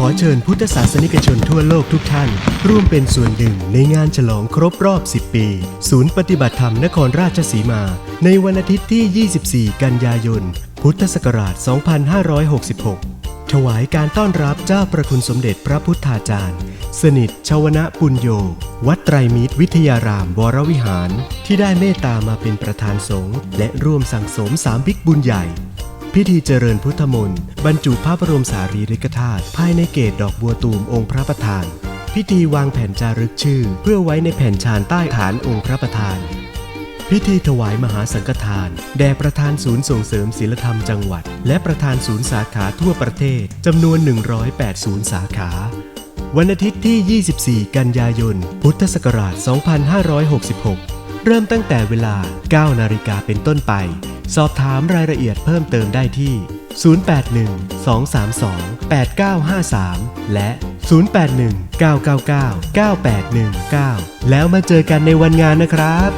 ขอเชิญพุทธศาสนิกชนทั่วโลกทุกท่าน ร่วมเป็นส่วนหนึ่งในงานฉลองครบรอบ 10 ปี ศูนย์ปฏิบัติธรรมนครราชสีมา ในวันอาทิตย์ที่ 24 กันยายน พุทธศักราช 2566 ถวายการต้อนรับเจ้าประคุณสมเด็จพระพุทธาจารย์ สนิทชวนะปุญโย วัดไตรมิตรวิทยารามวรวิหาร ที่ได้เมตตามาเป็นประธานสงฆ์และร่วมสั่งสมสามบิ๊กบุญใหญ่ พิธีเจริญพุทธมนต์บรรจุพระบรมสารีริกธาตุภายในเกตดอกบัวตูมองค์พระประธาน พิธีวางแผ่นจารึกชื่อ เพื่อไว้ในแผ่นชานใต้ฐานองค์พระประธาน พิธีถวายมหาสังฆทาน แด่ประธานศูนย์ส่งเสริมศิลธรรมจังหวัด และประธานศูนย์สาขาทั่วประเทศจำนวน 108ศูนย์สาขา วันอาทิตย์ที่ 24 กันยายน พุทธศักราช 2566 เริ่มตั้งแต่เวลา 9 นาฬิกาเป็นต้นไป สอบถามรายละเอียดเพิ่มเติมได้ที่ 081 232 8953 และ 081 999 9819 แล้วมาเจอกันในวันงานนะครับ